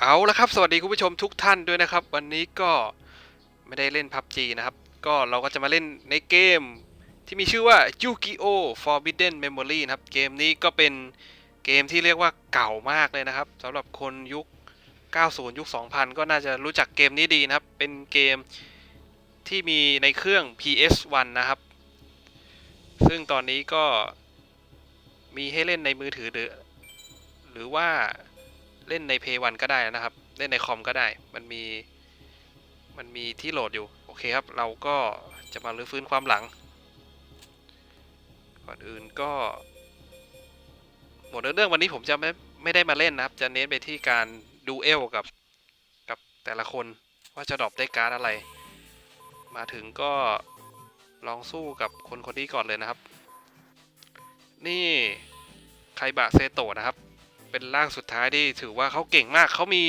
เอาละครับ สวัสดีคุณผู้ชมทุกท่านด้วยนะครับ วันนี้ก็ไม่ได้เล่น PUBG นะครับ ก็เราก็จะมาเล่นในเกมที่มีชื่อว่า Yu-Gi-Oh! Forbidden Memory นะครับ เกมนี้ก็เป็นเกมที่เรียกว่าเก่ามากเลยนะครับสำหรับคนยุค 90 ยุค 2000 ก็น่าจะรู้จักเกมนี้ดีนะครับ เป็นเกมที่มีในเครื่อง PS1 นะครับ ซึ่งตอนนี้ก็มีให้เล่นในมือถือหรือ หรือว่า เล่นใน p พ y 1ก็ได้นะครับ เล่นในคอมก็ได้ มันมี มันมีที่โหลดอยู่ โอเคครับ เราก็จะมาลื้อฟื้นความหลัง ก่อนอื่นก็ หมดเรื่องวันนี้ผมจะไม่ไม่ได้มาเล่นนะครับ จะเน้นไปที่การดูเอลกับกับแต่ละคนว่าจะดรอปได้การ์ดอะไร มาถึงก็ลองสู้กับคนคนนี้ก่อนเลยนะครับ นี่ไคบะเซโตะนะครับ เป็นร่างสุดท้ายที่ถือว่าเขาเก่งมาก เขามี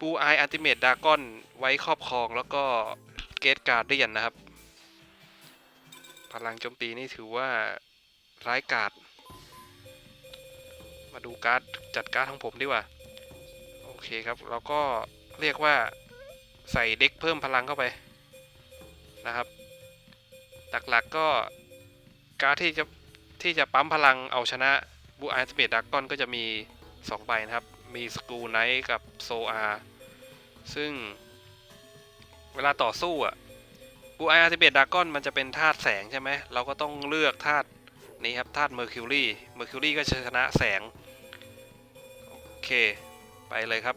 ปูไออัลติเมตดากอนไว้ครอบครองแล้วก็เกตการ์ดเดียนนะครับ พลังโจมตีนี่ถือว่าร้ายกาจมาดูการ์ดจัดการ์ดของผมดีกว่า โอเคครับ เราก็เรียกว่าใส่เด็กเพิ่มพลังเข้าไปนะครับ หลักๆก็การ์ดที่จะที่จะปั๊มพลังเอาชนะ บูไอสเปดดักกอนก็จะมี 2 ใบนะครับ มีสกูไนท์กับโซอาซึ่งเวลาต่อสู้อะบูไออาร์ติเบตดากอนมันจะเป็นธาตุแสงใช่ไหม เราก็ต้องเลือกธาตุนี้ครับธาตุเมอร์คิวรีเมอร์คิวรีก็ชนะแสง โอเค ไปเลยครับ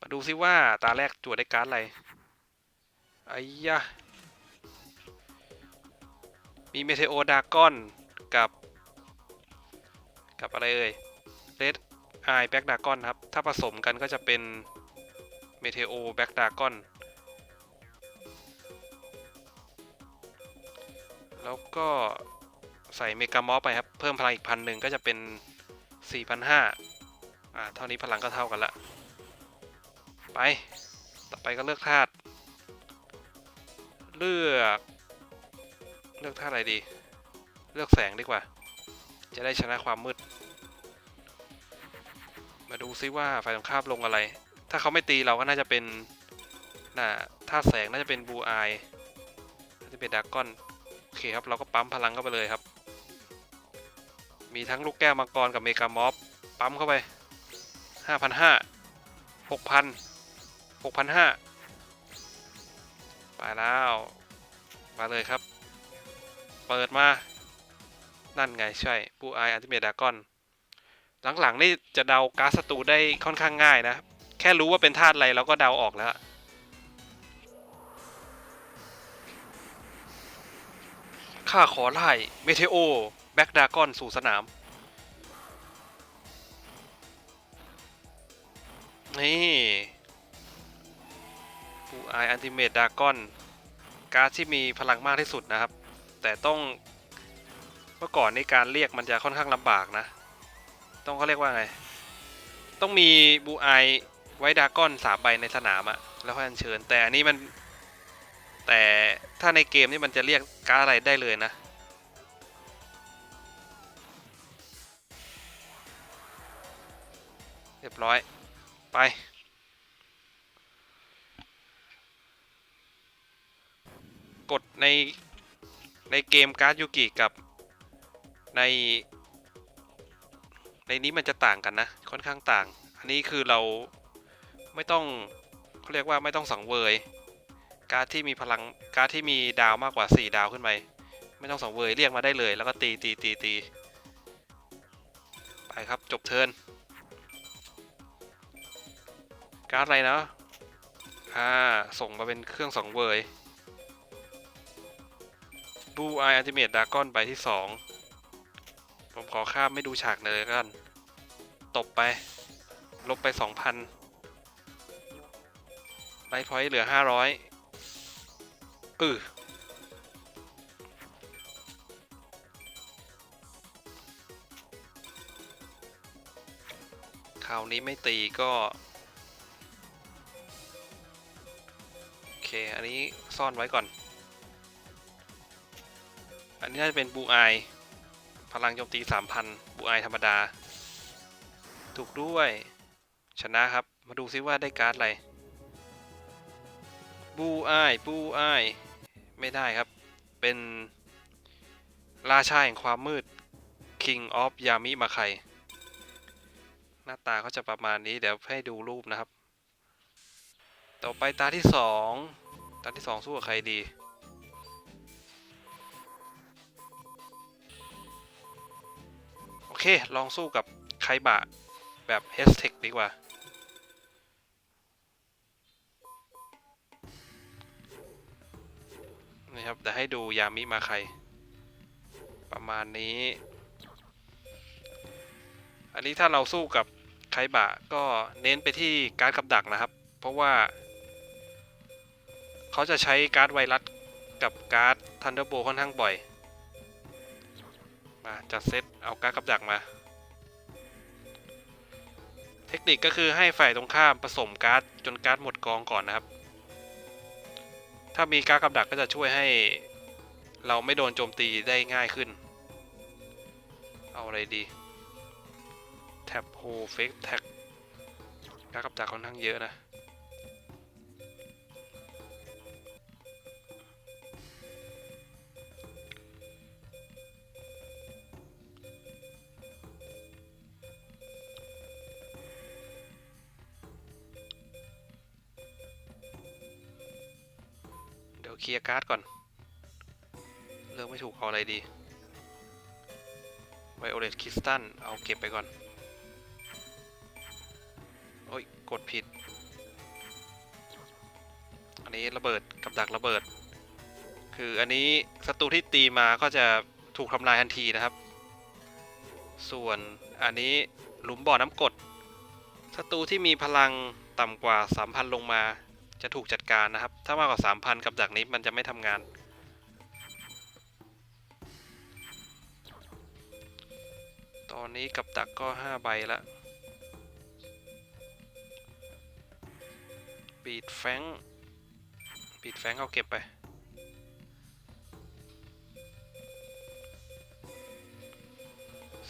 มาดูซิว่าตาแรกจวดได้การ์ดอะไร ไอ้ยะ มีเมเทโอดากอนกับ กับอะไรเอ่ยเรดไอแบ็กดากอนครับ ถ้าผสมกันก็จะเป็นเมเทโอแบ็กดากอนแล้วก็ใส่เมกามอฟไปครับ เพิ่มพลังอีกพันหนึ่งก็จะเป็น 4,500อ่า เท่านี้พลังก็เท่ากันละ ไป ต่อไปก็เลือกธาตุ เลือก เลือกธาอะไรดี เลือกแสงดีกว่า จะได้ชนะความมืด มาดูซิว่าฝ่ายตรงข้ามลงอะไร ถ้าเขาไม่ตีเราก็น่าจะเป็นน่ะธาแสงน่าจะเป็นบูอายน่าจะเป็นดากอนโอเคครับ เราก็ปั๊มพลังเข้าไปเลยครับ มีทั้งลูกแก้วมังกรกับเมกามอฟปั๊มเข้าไป 5,500 6,000 6,500 ไปแล้ว มาเลยครับ เปิดมา นั่นไงใช่ปูไออันติเมดากอน หลังๆนี่จะเดาการ์ดศัตรูได้ค่อนข้างง่ายนะ แค่รู้ว่าเป็นธาตุอะไรเราก็เดาออกแล้วข้าขอไล่เมเทโอ แบ็กดากอน สู่สนาม นี่ ปูไออันติเมตดากอนการ์ดที่มีพลังมากที่สุดนะครับ แต่ต้องเมื่อก่อนในการเรียกมันจะค่อนข้างลำบากนะ ต้องเขาเรียกว่าไง ต้องมีบูไอไว้ดากอนสามใบในสนามอะแล้วค่อยอัญเชิญ แต่อันนี้มัน แต่ถ้าในเกมนี่มันจะเรียกการ์ดอะไรได้เลยนะเรียบร้อย ไป กดในในเกมการ์ดยูกิกับใน ในนี้มันจะต่างกันนะ ค่อนข้างต่าง อันนี้คือเราไม่ต้องเขาเรียกว่าไม่ต้องสังเวย การ์ดที่มีพลังการ์ดที่มีดาวมากกว่า 4 ดาวขึ้นไปไม่ต้องสังเวยเรียกมาได้เลย แล้วก็ตีตีตีตีไปครับจบเทิร์นการ์ดอะไรนะอ่าส่งมาเป็นเครื่องสังเวย บูไออัลติเมตดากอนใบที่2ผมขอข้ามไม่ดูฉากเลยกัน ตบไป ลบไป2,000ไลท์พอยต์เหลือ500อือคราวนี้ไม่ตีก็ โอเค อันนี้ซ่อนไว้ก่อน นนี้น่าจะเป็นบูไอพลังโจมตี 3,000 บูไอธรรมดา ถูกด้วย ชนะครับ มาดูซิว่าได้การ์ดอะไร บูไอบูไอไม่ได้ครับ เป็นราชาแห่งความมืด King of Yami มาไคร หน้าตาเขาจะประมาณนี้ เดี๋ยวให้ดูรูปนะครับ ต่อไปตาที่สองตาที่สองสู้กับใครดี เค ลองสู้กับไคบะ แบบเฮสเทคดีกว่า นี่ครับเดี๋ยวให้ดูยามิมาใคร ประมาณนี้ อันนี้ถ้าเราสู้กับไคบะ ก็เน้นไปที่การ์ดกับดักนะครับ เพราะว่า เขาจะใช้การ์ดไวรัสกับการ์ดทันเดอร์โบค่อนข้างบ่อย มาจัดเซต เอาการ์ดกับดักมา เทคนิคก็คือให้ฝ่ายตรงข้ามผสมการ์ดจนการ์ดหมดกองก่อนนะครับ ถ้ามีการ์ดกับดักก็จะช่วยให้เราไม่โดนโจมตีได้ง่ายขึ้น เอาอะไรดี แท็บโฮเฟกแท็กการ์ดกับดักค่อนข้างเยอะนะ เคลียร์การ์ดก่อน เลือกไม่ถูกเอาอะไรดี ไวโอเลตคริสตัลเอาเก็บไปก่อน โอ้ย กดผิด อันนี้ระเบิดกับดักระเบิด คืออันนี้ศัตรูที่ตีมาก็จะถูกทำลายทันทีนะครับ ส่วนอันนี้หลุมบ่อน้ำกดศัตรูที่มีพลังต่ำกว่า 3,000 ลงมา จะถูกจัดการนะครับ ถ้ามากกว่า 3,000 กับดักนี้มันจะไม่ทำงาน ตอนนี้กับดักก็ 5 ใบละบีดแฟงบีดแฟงเอาเก็บไป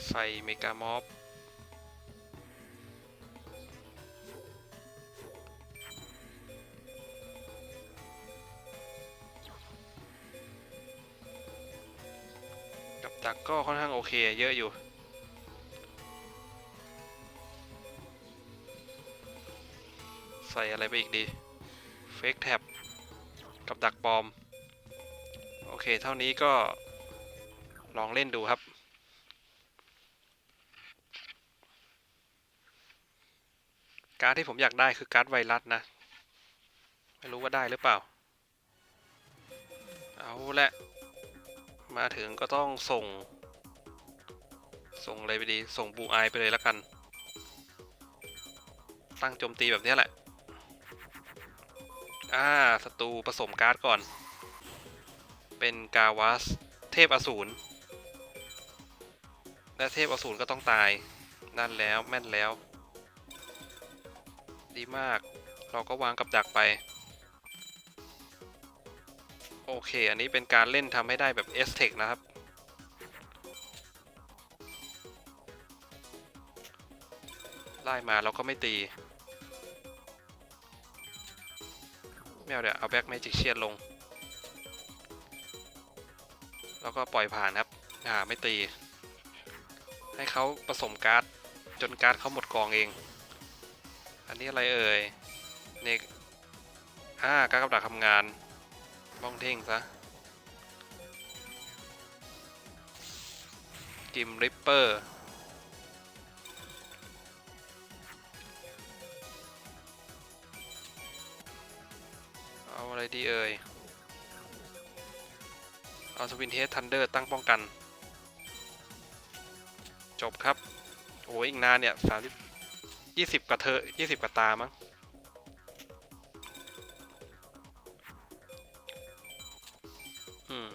ใส่เมกามอฟ ก็ค่อนข้างโอเค เยอะอยู่ ใส่อะไรไปอีกดีเฟกแท็บกับดักปลอม โอเค เท่านี้ก็ลองเล่นดูครับการ์ดที่ผมอยากได้คือการ์ดไวรัสนะ ไม่รู้ว่าได้หรือเปล่า เอาละ มาถึงก็ต้องส่ง ส่งอะไรไปดี ส่งบูไอไปเลยแล้วกัน ตั้งโจมตีแบบนี้แหละ อ่าศัตรูผสมการ์ดก่อน เป็นกาวัสเทพอสูร และเทพอสูรก็ต้องตาย นั่นแล้วแม่นแล้ว ดีมาก เราก็วางกับดักไป โอเค อันนี้เป็นการเล่นทำให้ได้แบบ s t e c นะครับ ไล่มาเราก็ไม่ตีไม่เอาเดี๋ยวเอาแบ็ก m มจิกเชียนลง แล้วก็ปล่อยผ่านครับ อ่าไม่ตี ให้เขาผสมการ์ด จนการ์ดเขาหมดกองเอง อันนี้อะไรเอ่ยเนกอ่าการ์ดกับดักทำงานบ้องเท่งซะกิมริปเปอร์ ดีเอ่ย เอาสวินเฮดทันเดอร์ตั้งป้องกัน จบครับ โอ้ยอีกนานเนี่ยสามยี่สิบกระเทอยี่สิบกระตามั้ง อืม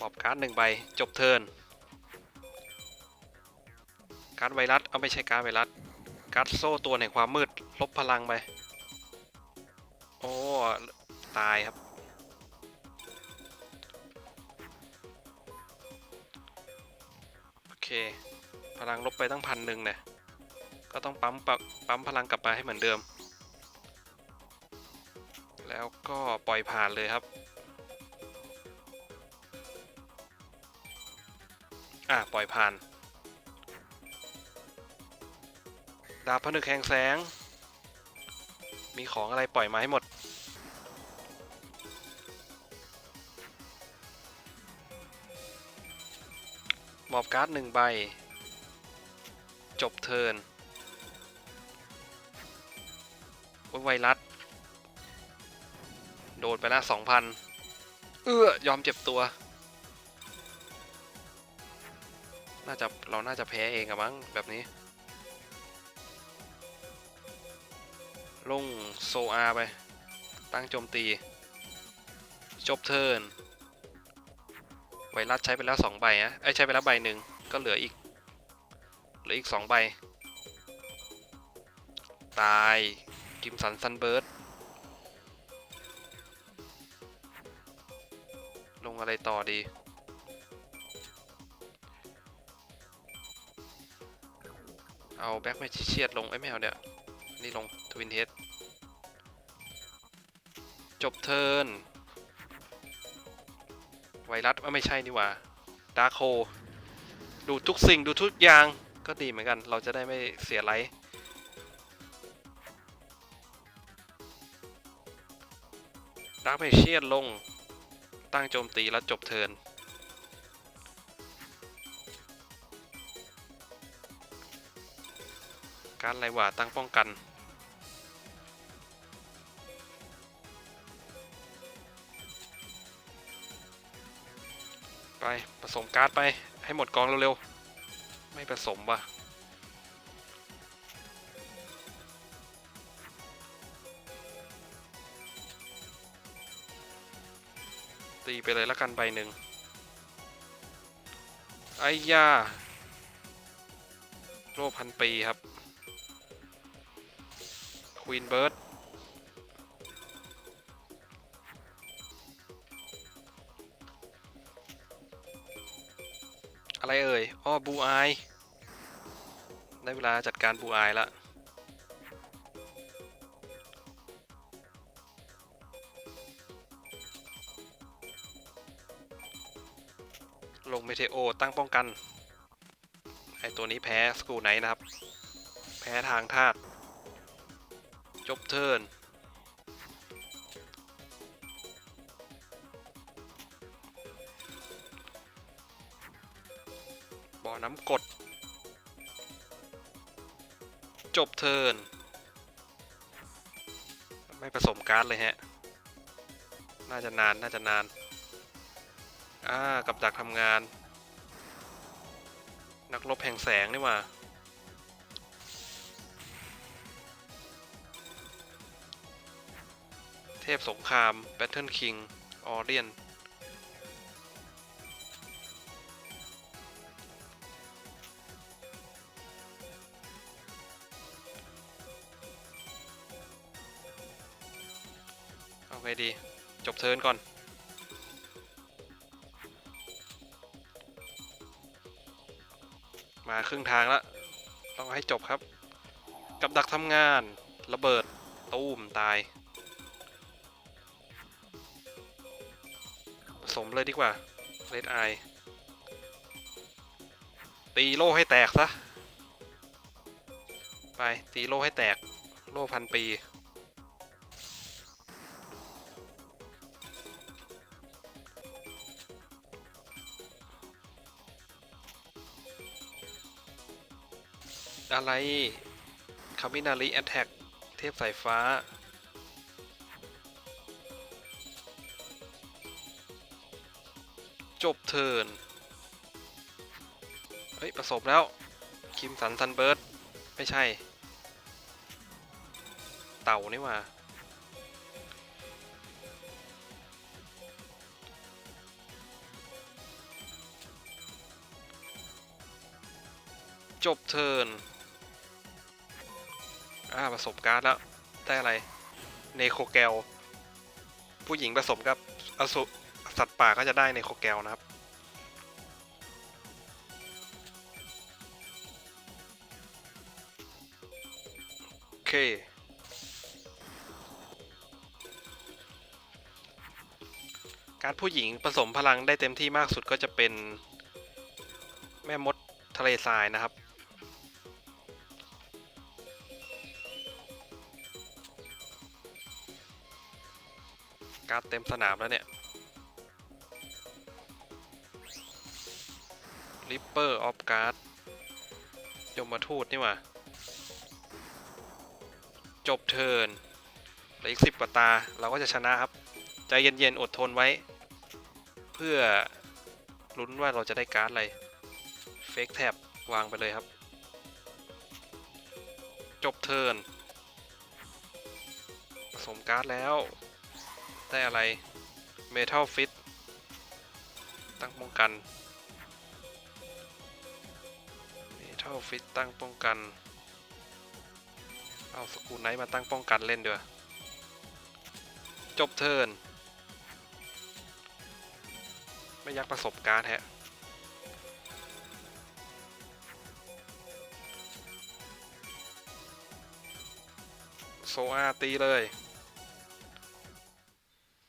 ปอบการ์ดหนึ่งใบ จบเทิร์น การ์ดไวรัส เอาไม่ใช่การ์ดไวรัส การ์ดโซ่ตัวแห่งความมืด ลบพลังไป ตายครับ โอเค พลังลบไปตั้งพันหนึ่งเนี่ย ก็ต้องปั๊มปั๊มพลังกลับมาให้เหมือนเดิม แล้วก็ปล่อยผ่านเลยครับ อะ ปล่อยผ่าน ดาบพนึกแหงแสงมีของอะไรปล่อยมาให้หมด การ์ดหนึ่งใบ จบเทิร์นโอ้ยไวรัส โดนไปละสองพันเอื้อยอมเจ็บตัว น่าจะ เราน่าจะแพ้เองอะมั้งแบบนี้ ลงโซอาไป ตั้งโจมตี จบเทิร์น ไวรัสใช้ไปแล้วสองใบนะไอ้ใช้ไปแล้วใบหนึ่งก็เหลืออีก เหลืออีกสองใบ ตายกิมสันซันเบิร์ดลงอะไรต่อดีเอาแบ็กแมจิเชียดลงไอ้ยไม่เอาเดี๋ยนี่ลง ทวินเฮดจบเทิร์น ไวรัสไม่ใช่นี่หว่าดาร์โคดูทุกสิ่งดูทุกอย่างก็ดีเหมือนกัน เราจะได้ไม่เสียไลท์ดาร์เมเชียนลงตั้งโจมตีแล้วจบเทินการไรวะตั้งป้องกัน ไปผสมการ์ดไปให้หมดกองเร็วๆ ไม่ผสมว่ะตีไปเลยละกันใบหนึ่งไอ้ยาโลพันปีครับควีนเบิร์ด อาย ได้เวลาจัดการบูอายละลงเมเทโอตั้งป้องกัน ไอตัวนี้แพ้สกูไนนะครับ แพ้ทางธาตุจบเทิร์น บ่อน้ำกด จบเทิร์นไม่ผสมการ์ดเลยฮะ น่าจะนาน น่าจะนาน อ่า กับดักทำงาน นักรบแห่งแสงนี่ว่าเทพสงคราม Battle King ออเรียน ไงดี จบเทิร์นก่อน มาครึ่งทางแล้วต้องให้จบครับ กับดักทำงานระเบิดตูมตาย ผสมเลยดีกว่าเลดไอตีโล่ให้แตกซะ ไป ตีโล่ให้แตก โล่พันปี อะไรคามินารีแอตแทกเทพสายฟ้า จบเทิร์นเฮ้ย ประสบแล้ว คิมสันซันเบิร์ด ไม่ใช่ เต่านี่ว่าจบเทิร์น อ่าผสมการ์ดแล้ว ได้อะไร เนโคแกล ผู้หญิงผสมกับอสุสัตว์ป่าก็จะได้เนโคแกลนะครับ โอเคการผู้หญิงผสมพลังได้เต็มที่มากสุดก็จะเป็นแม่มดทะเลทรายนะครับ การดเต็มสนามแล้วเนี่ยริปเปอร์ออฟการ์ดยมาทูตนี่ว่าจบเทิร์นเหลืออีกสิบกว่าตา เราก็จะชนะครับ ใจเย็นๆ อดทนไว้ เพื่อลุ้นว่าเราจะได้การ์ดอะไร เฟกแท็บวางไปเลยครับ จบเทิร์นผสมการ์ดแล้ว ได้อะไร เมทัลฟิต ตั้งป้องกัน เมทัลฟิตตั้งป้องกัน เอาสกูไนท์มาตั้งป้องกันเล่นด้วยจบเทิร์น ไม่ยักประสบการณ์แฮะโซอาตีเลย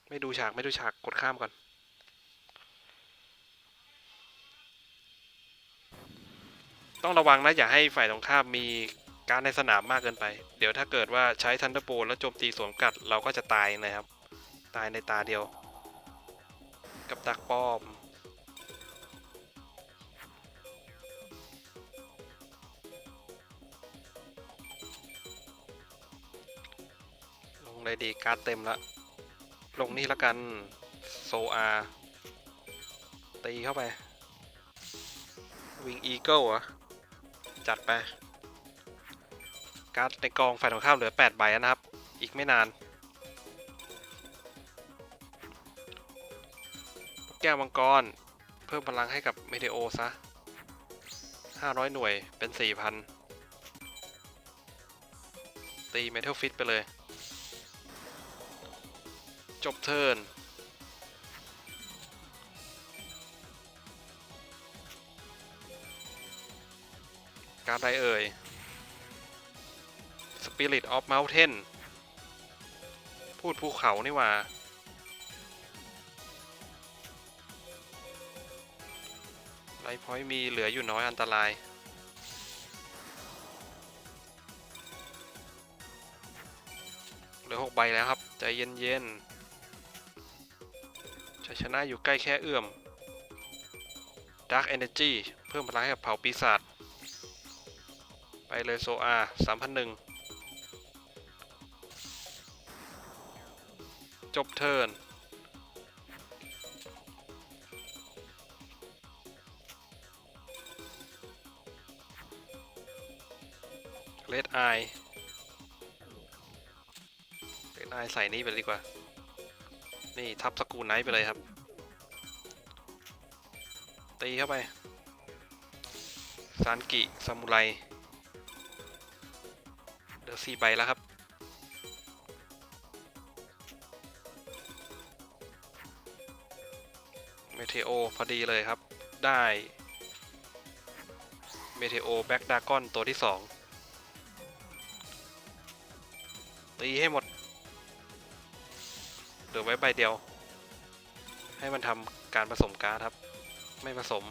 ไม่ดูฉากไม่ดูฉากกดข้ามก่อน ต้องระวังนะ อย่าให้ฝ่ายตรงข้ามมีการในสนามมากเกินไป เดี๋ยวถ้าเกิดว่าใช้ทันเดอร์โบแล้วโจมตีสวมกัดเราก็จะตายนะครับ ตายในตาเดียว กับดักป้อมลงเลยดีการ์ดเต็มและ ลงนี่ละกัน โซอาตีเข้าไป วิงอีเกิลเหรอ จัดไป การ์ดในกองฝ่ายตรงข้ามเหลือ 8 ใบนะครับ อีกไม่นาน แก้วมังกร เพิ่มพลังให้กับเมเทโอซะ 500 หน่วยเป็น 4,000 ตีเมทัลฟิตไปเลย จบเทิร์นการดใดเอ่ย Spirit of Mountain พูดภูเขานี่ว่าไล่พอยมีเหลืออยู่น้อยอันตราย เหลือ6ใบแล้วครับ ใจเย็นๆ ชนะอยู่ใกล้แค่เอื้อม Dark Energy เพิ่มพลังให้กับเผ่าปีศาจ ไปเลยโซอาสามพันหนึ่งจบเทิร์นเลดไอเลดไอใส่นี่ไปดีกว่า นี่ทับสกูไนท์ไปเลยครับ ตีเข้าไปซานกิซามูไรเหลือสี่ใบแล้วครับ เมเทโอพอดีเลยครับ ได้ เมเทโอแบ็กดากอนตัวที่สองตีให้หมด ไว้ใบเดียว ให้มันทำการผสมการ์ดครับ ไม่ผสม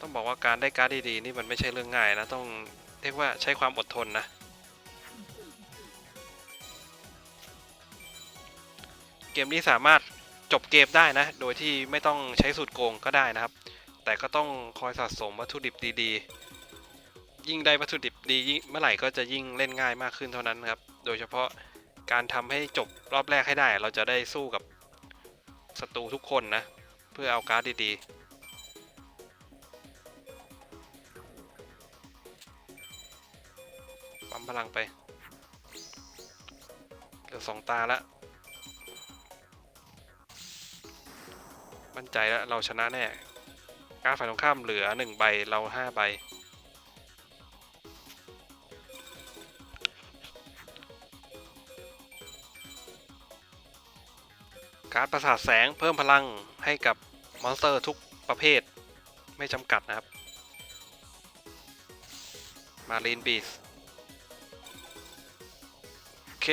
ต้องบอกว่าการได้การ์ดดีๆนี่มันไม่ใช่เรื่องง่ายนะ ต้องเรียกว่าใช้ความอดทนนะเกมนี้สามารถจบเกมได้นะ โดยที่ไม่ต้องใช้สูตรโกงก็ได้นะครับ แต่ก็ต้องคอยสะสมวัตถุดิบดีๆ ยิ่งได้วัตถุดิบดีเมื่อไหร่ก็จะยิ่งเล่นง่ายมากขึ้นเท่านั้นครับ โดยเฉพาะการทำให้จบรอบแรกให้ได้ เราจะได้สู้กับศัตรูทุกคนนะ เพื่อเอาการ์ดดีๆ ปั๊มพลังไป เหลือสองตาแล้วมั่นใจแล้วเราชนะแน่ การดฝ่ายตรงข้ามเหลือหนึ่งใบเราห้าใบ การ์ดประสาทแสงเพิ่มพลังให้กับมอนสเตอร์ทุกประเภท ไม่จำกัดนะครับ มารีนบีสโอเค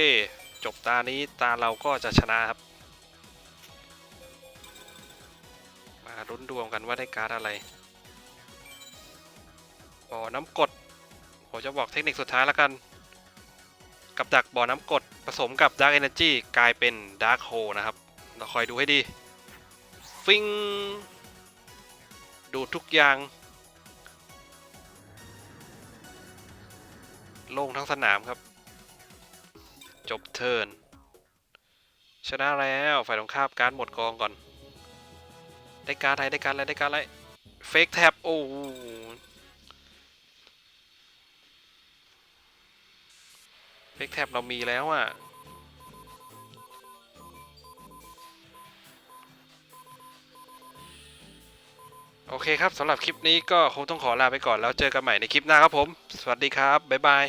จบตานี้ตาเราก็จะชนะครับ มาลุ้นดวงกันว่าได้การ์ดอะไรบ่อน้ำกด ผมจะบอกเทคนิคสุดท้ายแล้วกัน กับดักบ่อน้ำกดผสมกับดาร์กเอเนจีกลายเป็นดาร์กโฮนะครับ เราคอยดูให้ดี ฟิง ดูทุกอย่าง โล่งทั้งสนามครับ จบเทิร์น ชนะแล้วฝ่ายตรงข้ามการหมดกองก่อน ได้การดอะไรได้การอะไรได้การอะไรเฟกแท็บโอ้เฟกแท็บเรามีแล้วอะ โอเคครับสำหรับคลิปนี้ก็คงต้องขอลาไปก่อนแล้วเจอกันใหม่ในคลิปหน้าครับผม สวัสดีครับ บ๊ายบาย